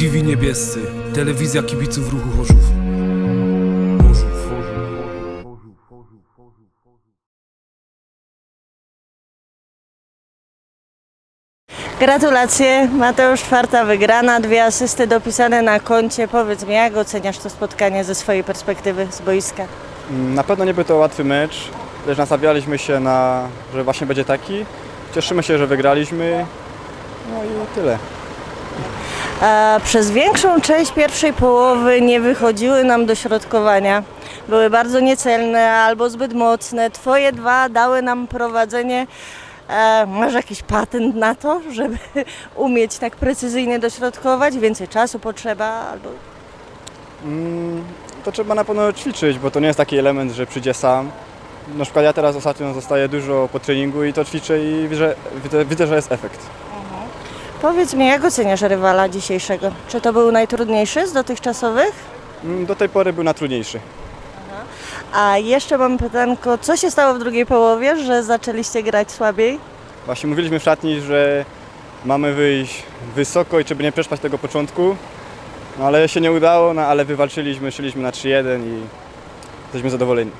TV Niebiescy, telewizja kibiców ruchu Chorzów. Gratulacje, Mateusz, czwarta wygrana, dwie asysty dopisane na koncie. Powiedz mi, jak oceniasz to spotkanie ze swojej perspektywy z boiska? Na pewno nie był to łatwy mecz, lecz nastawialiśmy się na, że właśnie będzie taki. Cieszymy się, że wygraliśmy. No i tyle. A przez większą część pierwszej połowy nie wychodziły nam do środkowania. Były bardzo niecelne albo zbyt mocne. Twoje dwa dały nam prowadzenie. E, masz jakiś patent na to, żeby umieć tak precyzyjnie dośrodkować? Więcej czasu potrzeba albo Mm, to trzeba na pewno ćwiczyć, bo to nie jest taki element, że przyjdzie sam. Na przykład ja teraz ostatnio zostaję dużo po treningu i to ćwiczę i widzę, widzę, widzę że jest efekt. Powiedz mi, jak oceniasz rywala dzisiejszego? Czy to był najtrudniejszy z dotychczasowych? Mm, Do tej pory był najtrudniejszy. A jeszcze mam pytanko, co się stało w drugiej połowie, że zaczęliście grać słabiej? Właśnie mówiliśmy w szatni, że mamy wyjść wysoko i żeby nie przeszpać tego początku. No ale się nie udało, no ale wywalczyliśmy, szliśmy na 3-1 i jesteśmy zadowoleni.